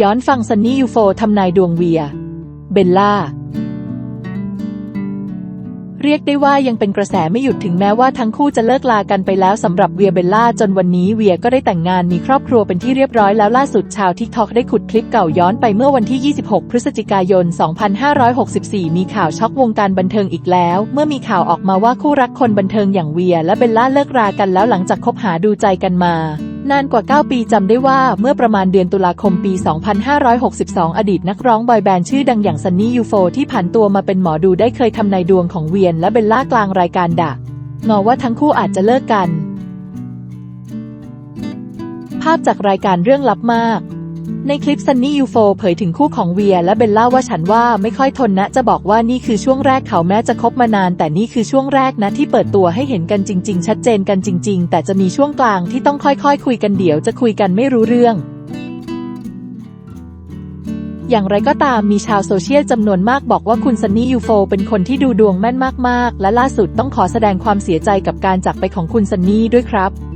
ย้อนฟังซันนี่ยูโฟทำนายดวงเวีย เบลล่า เรียกได้ว่ายังเป็นกระแสไม่หยุดถึงแม้ว่าทั้งคู่จะเลิกลากันไปแล้วสำหรับเวียเบลล่าจนวันนี้เวียก็ได้แต่งงานมีครอบครัวเป็นที่เรียบร้อยแล้วล่าสุดชาวทิกทอกได้ขุดคลิปเก่าย้อนไปเมื่อวันที่ 26 พฤศจิกายน 2564 มีข่าวช็อกวงการบันเทิงอีกแล้ว เมื่อมีข่าวออกมาว่าคู่รักคนบันเทิงอย่างเวียและเบลล่าเลิกรากันแล้วหลังจากคบหาดูใจกันมา นานกว่า 9 ปีจำได้ว่าเมื่อประมาณเดือนตุลาคมปี 2562 อดีตนักร้องบอยแบนด์ชื่อดังอย่างซันนี่ยูโฟที่ผันตัวมาเป็นหมอดูได้เคยทำนายดวงของเวียนและเบลล่ากลางรายการดักงอว่าทั้งคู่อาจจะเลิกกัน ภาพจากรายการเรื่องลับมาก ในคลิปซันนี่ยูโฟเผยถึงคู่ของเวียและเบลล่าว่าฉันว่าไม่ค่อยทนนะจะบอกว่านี่คือช่วงแรกเขาแม้จะคบมานาน แต่นี่คือช่วงแรกนะที่เปิดตัวให้เห็นกันจริง ๆ ชัดเจนกันจริง ๆ แต่จะมีช่วงกลางที่ต้องค่อยๆคุยกันเดี๋ยวจะคุยกันไม่รู้เรื่องอย่างไรก็ตามมีชาวโซเชียลจำนวนมากบอกว่าคุณซันนี่ยูโฟเป็นคนที่ดูดวงแม่นมากๆ และล่าสุดต้องขอแสดงความเสียใจกับการจากไปของคุณซันนี่ด้วยครับ